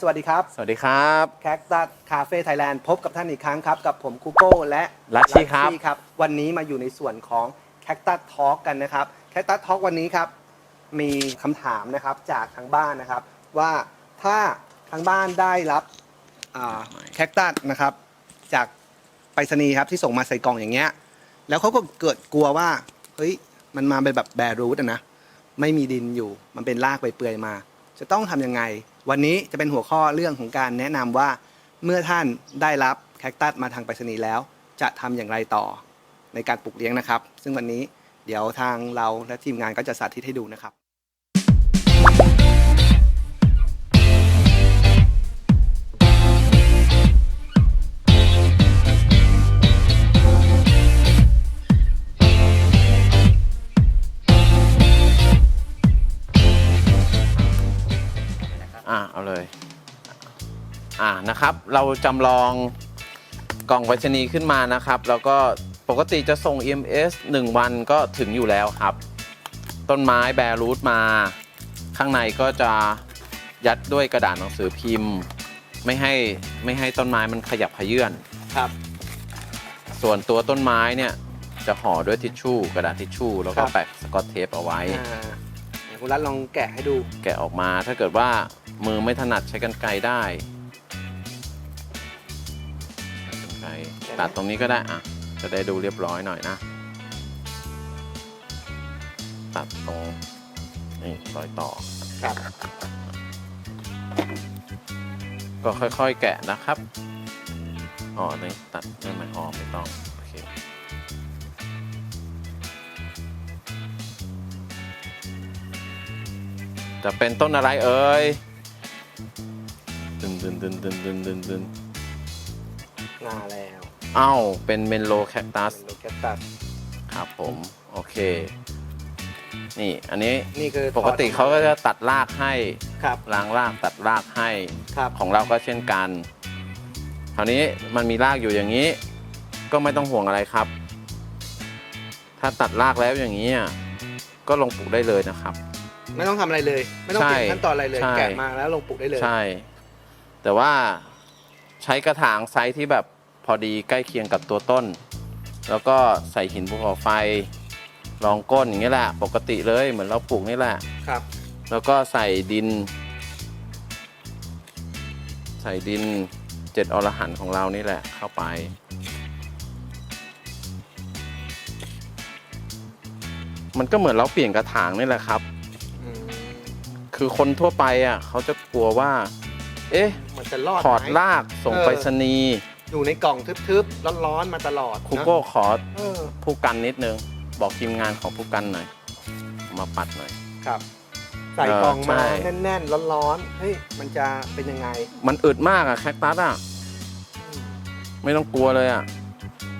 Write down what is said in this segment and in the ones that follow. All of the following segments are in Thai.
สวัสดีครับ สวัสดีครับ แคคตัสคาเฟ่ไทยแลนด์พบกับท่านอีกครั้งครับ กับผมคูโก้และลัชชี่ครับ ครับ วันนี้มาอยู่ในส่วนของแคคตัสทอ l k กันนะครับแคคตัสทอ l k วันนี้ครับ มีคำถามนะครับจากทางบ้านนะครับ ว่าถ้าทางบ้านได้รับแคคตัสนะครับ จากไปรษณีย์ครับที่ส่งมาใส่กล่องอย่างเงี้ย แล้วเขาก็เกิดกลัวว่าเฮ้ยมันมาเป็นแบบแบรูทอะนะไม่มีดินอยู่มันเป็นรากไปเปื่อยๆมา จะต้องทำยังไง วันนี้จะเป็นหัวข้อเรื่องของการแนะนำว่า เมื่อท่านได้รับแคคตัสมาทางไปรษณีย์แล้ว จะทำอย่างไรต่อในการปลูกเลี้ยงนะครับ ซึ่งวันนี้เดี๋ยวทางเราและทีมงานก็จะสาธิตให้ดูนะครับ นะครับ เราจำลองกล่องไปรษณีย์ขึ้นมานะครับ แล้วก็ปกติจะส่ง EMS 1 วันก็ถึงอยู่แล้วครับ ต้นไม้แบรูทมา ข้างในก็จะยัดด้วยกระดาษหนังสือพิมพ์ ไม่ให้ไม่ให้ต้นไม้มันขยับขยื่นครับ ส่วนตัวต้นไม้เนี่ยจะห่อด้วยทิชชู่กระดาษทิชชู่แล้วก็ครับ แปะสกอตเทปเอาไว้ อ่าเดี๋ยวคุณรัฐลองแกะให้ดู แกะออกมาถ้าเกิดว่ามือไม่ถนัดใช้กันไกรได้ ตัดตรงนี้ก็ได้อะจะได้ดูเรียบร้อยหน่อยนะ ตัดตรงนี่รอยต่อครับ ก็ค่อยๆแกะนะครับอ๋อนี่ตัดได้ไหมอ๋อไม่ต้องโอเคจะเป็นต้นอะไรเอ่ยดึนดึนดึนดึนดึนดึนดึนมาแล้วเอ้าเป็นเมนโลแคคตัสเป็นโลแคคตัสครับผม โอเค นี่อันนี้นี่คือปกติเขาก็จะตัดรากให้ครับล้างรากตัดรากให้ครับของเราก็เช่นกัน คราวนี้มันมีรากอยู่อย่างนี้ ก็ไม่ต้องห่วงอะไรครับ ถ้าตัดรากแล้วอย่างนี้อะก็ลงปลูกได้เลยนะครับ ไม่ต้องทำอะไรเลย ไม่ต้องเปลี่ยนใช่ขั้นตอนอะไรเลยใช่แกะมาแล้วลงปลูกได้เลยใช่ แต่ว่าใช้กระถางไซส์ที่แบบ พอดีใกล้เคียงกับตัวต้น แล้วก็ใส่หินภูเขาไฟรองก้นอย่างนี้แหละ ปกติเลยเหมือนเราปลูกนี่แหละ ครับ แล้วก็ใส่ดิน ใส่ดินเจ็ดอรหันต์ของเรานี่แหละเข้าไป มันก็เหมือนเราเปลี่ยนกระถางนี่แหละครับ อืมคือคนทั่วไปอะเขาจะกลัวว่า เอ๊ะ มันจะรอดถอดไหมรากส่งเออ ไปรษณีย์ อยู่ในกล่องทึบๆร้อนๆมาตลอดครูนะโก้ขอเออผู้กันนิดนึง บอกทีมงานของผู้กันหน่อย มาปัดหน่อย ครับ ใส่เออกล่องมาใช่ แน่นๆร้อนๆเฮ้ยมันจะเป็นยังไง มันอึดมากอะแคคตัสอะไม่ต้องกลัวเลยอะ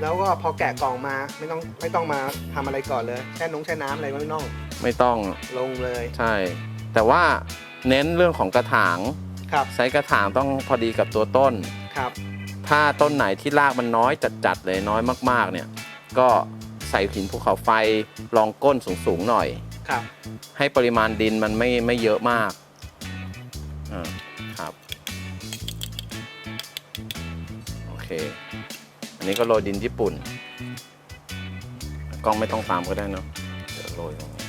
แล้วก็พอแกะกล่องมาไม่ต้องไม่ต้องมาทำอะไรก่อนเลยแช่นงแช่น้ำอะไรไม่ต้องไม่ต้องลงเลยใช่ แต่ว่าเน้นเรื่องของกระถางครับไซส์กระถางต้องพอดีกับตัวต้น ครับ ถ้าต้นไหนที่รากมันน้อยจัดๆเลยน้อยมากๆเนี่ย ก็ใส่หินภูเขาไฟรองก้นสูงๆหน่อย ครับ ให้ปริมาณดินมันไม่ไม่เยอะมากอ่าครับโอเค อันนี้ก็โรยดินญี่ปุ่น กล้องไม่ต้องตามก็ได้เนอะเดี๋ยวโรยตรงนี้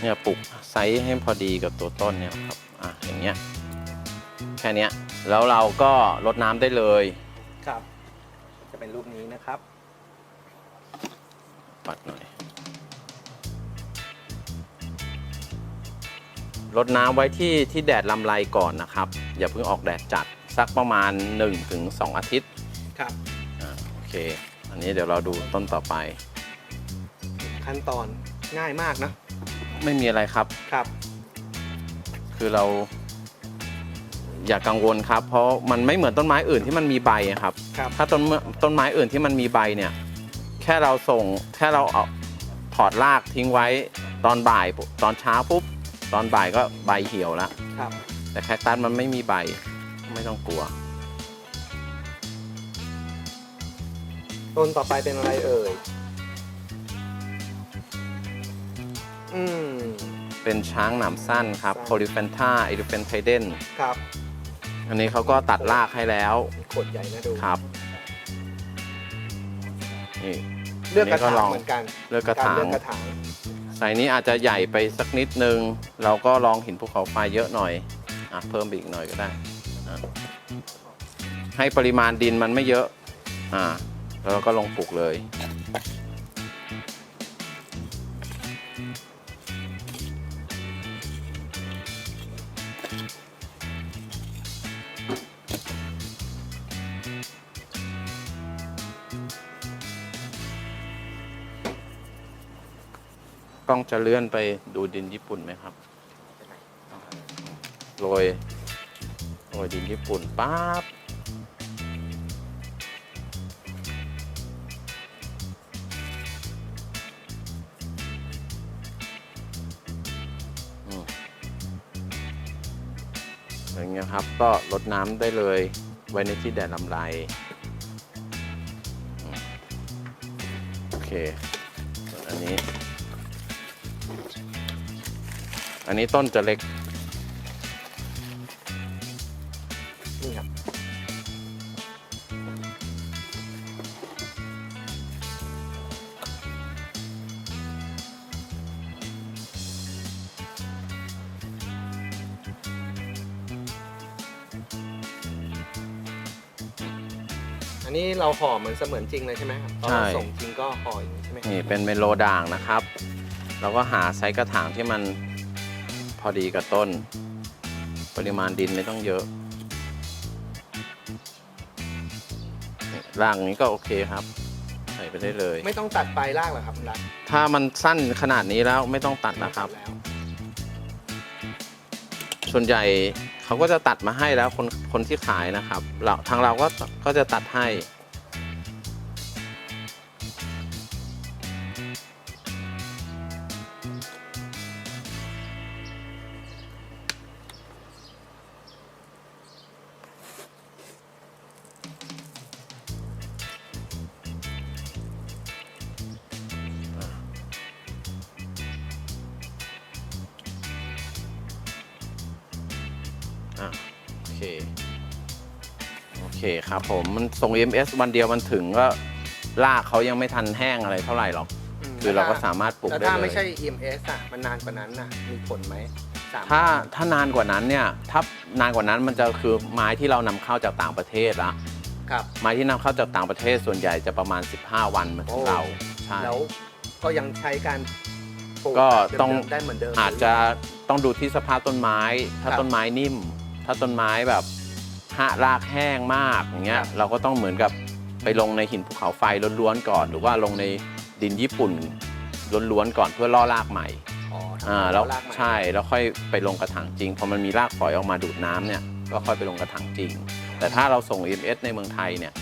เนี่ยปลูกไซส์ให้พอดีกับตัวต้นเนี่ยครับอะอย่างเงี้ยแค่เนี้ย แล้วเราก็รดน้ำได้เลย ครับ จะเป็นรูปนี้นะครับ ปัดหน่อยรดน้ำไว้ที่ที่แดดลำไรก่อนนะครับ อย่าเพิ่งออกแดดจัดสักประมาณ 1-2 อาทิตย์ครับ อ่าโอเค อันนี้เดี๋ยวเราดูต้นต่อไป ขั้นตอนง่ายมากนะ ไม่มีอะไรครับ ครับ คือเรา อย่ากังวลครับ เพราะมันไม่เหมือนต้นไม้อื่นที่มันมีใบอะครับ ครับ ถ้าต้นต้นไม้อื่นที่มันมีใบเนี่ย แค่เราส่งแค่เราเอาถอดรากทิ้งไว้ตอนบ่ายปุ๊บตอนเช้าปุ๊บตอนบ่ายก็ใบเหี่ยวแล้วครับ แต่แคคตัสมันไม่มีใบไม่ต้องกลัว ต้นต่อไปเป็นอะไรเอ่ย อืม เป็นช้างหนามสั้นครับสั้นโพลิเฟนท่าอิลิเฟนไทเดนครับ อันนี้เขาก็ตัดรากให้แล้วมีขดใหญ่นะดูครับนี่ เลือกกระอันนี้ก็ถาลงองเหมือนกันเลือกกระถางเลือกกระถางไซส์นี้อาจจะใหญ่ไปสักนิดนึง เราก็ลองหินภูเขาไฟเยอะหน่อยอะเพิ่มอีกหน่อยก็ได้อะให้ปริมาณดินมันไม่เยอะอ่าแล้วเราก็ลงปลูกเลย กล้องจะเลื่อนไปดูดินญี่ปุ่นไหมครับโรยโรยดินญี่ปุ่นปั๊บอย่างเงี้ยครับ ก็ลดน้ำได้เลยไว้ในที่แดดลำไรโอเค อันนี้ต้นจะเล็ก นี่ครับ อันนี้เราห่อเหมือนเสมือนจริงเลยใช่ไหมครับตอนเราใช่ ส่งจริงก็ห่ออย่างนี้ใช่ไหมนี่เป็นเมโลด่างนะครับ เราก็หาไซส์กระถางที่มันพ อดีกับต้น ปริมาณดินไม่ต้องเยอะนี่ร่างนี้ก็โอเคครับ ใส่ไปได้เลย ไม่ต้องตัดปลายรากเหรอครับคุณรัฐถ้ามันสั้นขนาดนี้แล้วไม่ต้องตัดนะครับ แล้วส่วนใหญ่เขาก็จะตัดมาให้แล้วคนคนที่ขายนะครับเราทางเราก็ก็จะตัดให้ อะโอเค โอเคครับผม มันส่ง EMS วันเดียวมันถึงก็ลากเขายังไม่ทันแห้งอะไรเท่าไหร่หรอก มคือเราก็แล้วถ้สามารถปลูกแล้วได้ถ้าเลไม่ยใช่ EMS อะ มันนานกว่านั้นน่ะ มีผลไหมสามถ้าถ้านานกว่านั้นเนี่ยถ้านานกว่านั้นมันจะคือไม้ที่เรานำเข้าจากต่างประเทศละครับ ไม้ที่นำเข้าจากต่างประเทศส่วนใหญ่จะประมาณ 15 วันเหมือนของโอ้ เราใช่ แล้วก็ยังใช้การปลูกก็แบบต้อง เดิมๆได้เหมือนเดิมอาจจะต้องดูที่สภาพต้นไม้ ถ้าครับต้นไม้นิ่ม ถ้าต้นไม้แบบหารากแห้งมากอย่างเงี้ยครับเราก็ต้องเหมือนกับไปลงในหินภูเขาไฟล้วนๆก่อน หรือว่าลงในดินญี่ปุ่นล้วนๆก่อนเพื่อล่อรากใหม่อ๋อทำอ่าแล้วรากไม้ใช่แล้วค่อยไปลงกระถางจริงพอมันมีรากฝอยออกมาดูดน้ำเนี่ยก็ค่อยไปลงกระถางจริง แต่ถ้าเราส่ง EMS ในเมืองไทยเนี่ย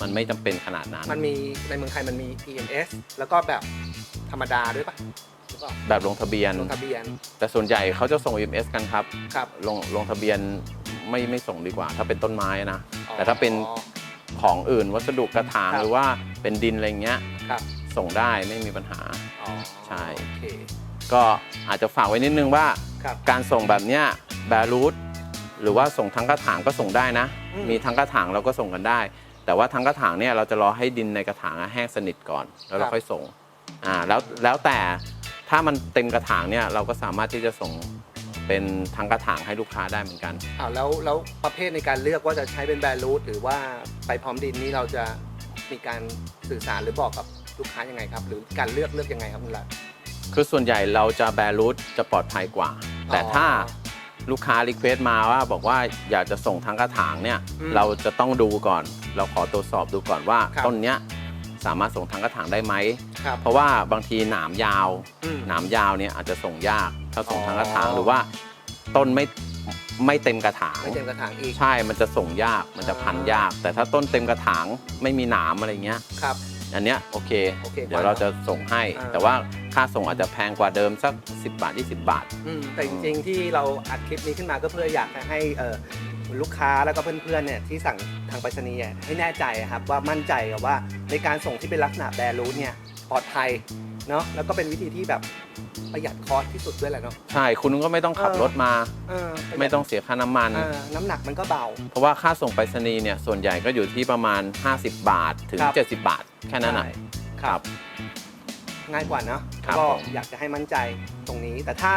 มันไม่จำเป็นขนาดนั้น มันมีในเมืองไทยมันมี EMS แล้วก็แบบธรรมดาด้วยปะ หรือเปล่าแบบลงทะเบียน ลงทะเบียนแต่ส่วนใหญ่เขาจะส่ง EMS กันครับ ครับ ลงลงทะเบียนไม่ไม่ส่งดีกว่า ถ้าเป็นต้นไม้นะ อ๋อ แต่ถ้าเป็นของอื่นวัสดุกระถางครับ หรือว่าเป็นดินอะไรเงี้ยครับส่งได้ไม่มีปัญหา อ๋อใช่ โอเคก็อาจจะฝากไว้นิดนึงว่า ครับ การส่งแบบเนี้ยแบรูทหรือว่าส่งทั้งกระถางก็ส่งได้นะ อืม มีทั้งกระถางเราก็ส่งกันได้ แต่ว่าทั้งกระถางเนี่ยเราจะรอให้ดินในกระถางอะแห้งสนิทก่อน แล้วเราค่อยส่งอ่าแล้วแล้วแต่ ถ้ามันเต็มกระถางเนี่ยเราก็สามารถที่จะส่งเป็นทั้งกระถางให้ลูกค้าได้เหมือนกัน อ้าวแล้วแล้วประเภทในการเลือกว่าจะใช้เป็นแบรรูทหรือว่าไปพร้อมดินนี่เราจะมีการสื่อสารหรือบอกกับลูกค้ายังไงครับ หรือการเลือกเลือกยังไงครับคุณรัฐคือส่วนใหญ่เราจะแบรูทจะปลอดภัยกว่า แต่ถ้าลูกค้ารีเควสต์มาว่าบอกว่าอยากจะส่งทั้งกระถางเนี่ย อืมเราจะต้องดูก่อน เราขอตรวจสอบดูก่อนว่าครับ ต้นเนี้ย สามารถส่งทั้งกระถางได้ไหม ครับ เพราะว่าบางทีหนามยาว อืม หนามยาวเนี่ยอาจจะส่งยากถ้าส่งอ๋อทั้งกระถางหรือว่าต้นไม่ไม่เต็มกระถาง ไม่เต็มกระถางอีก ใช่ มันจะส่งยาก มันจะพันยาก แต่ถ้าต้นเต็มกระถางไม่มีหนามอะไรเงี้ย ครับ อันเนี้ยโอเค โอเคเดี๋ยวเราจะส่งให้ อ่า แต่ว่าค่าส่งอาจจะแพงกว่าเดิมสัก 10 บาท 20 บาท อืมแต่จริงๆ ที่เราอัดคลิปนี้ขึ้นมาก็เพื่ออยากจะให้เอ่อลูกค้าแล้วก็เพื่อนๆเนี่ยที่สั่งทางไปรษณีย์อะให้แน่ใจอะครับว่ามั่นใจกับว่า ในการส่งที่เป็นลักษณะแบรรูทเนี่ยปลอดภัยเนาะแล้วก็เป็นวิธีที่แบบประหยัดคอสที่สุดด้วยแหละเนาะ ใช่ คุณก็ไม่ต้องขับเออรถมา เออประหยัดไม่ต้องเสียค่าน้ำมัน เออน้ำหนักมันก็เบา เพราะว่าค่าส่งไปรษณีย์เนี่ยส่วนใหญ่ก็อยู่ที่ประมาณ 50 บาทถึง ครับ 70 บาท แค่นั้นนะใช่ครับ ง่ายกว่าเนอะครับก็ผม อยากจะให้มั่นใจตรงนี้ แต่ถ้า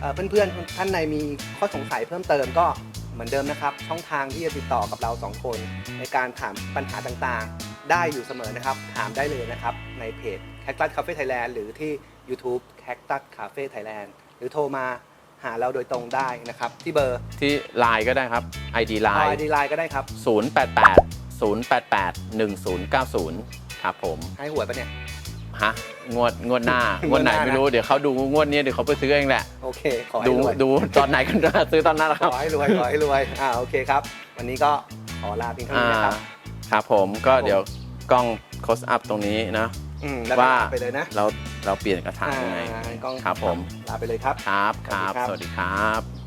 เอ่อเพื่อนๆท่านในมีข้อสงสัยเพิ่มเติมก็เหมือนเดิมนะครับ ช่องทางที่จะติดต่อกับเราสองคนในการถามปัญหาต่างๆ ได้อยู่เสมอนะครับ ถามได้เลยนะครับ ในเพจ Cactus Cafe Thailand หรือที่ YouTube Cactus Cafe Thailand หรือโทรมาหาเราโดยตรงได้นะครับ ที่เบอร์ที่ไลน์ก็ได้ครับ ID ไล Line น์ ดีไลน์ก็ได้ครับ 088 088 1090 ครับผม ให้หวยปะเนี่ย ฮะ งวดงวดหน้างงววดดหไหนน้าไม่รู้ เดี๋ยวเขาดูงวดนี้เดี๋ยวเขาไปซื้อเองแหละ โอเค ขอให้ดูรวยดูตอนไหนกันซื้อตอนนั้นแหละครับขอให้รวยขอให้รวยอ่าโอเคครับ วันนี้ก็ขอลาเพียงเท่าอ่านี้นะครับ ครับผมก็ครับผมเดี๋ยวกล้อง close up ตรงนี้นะอืมแล้วก็ว่าลาไปเลยนะเราเราเปลี่ยนกระถางยังไงอ่ากล้องครับผมลาไปเลยครับ ครับคสวัรัสดีครับบสวัสดีครับ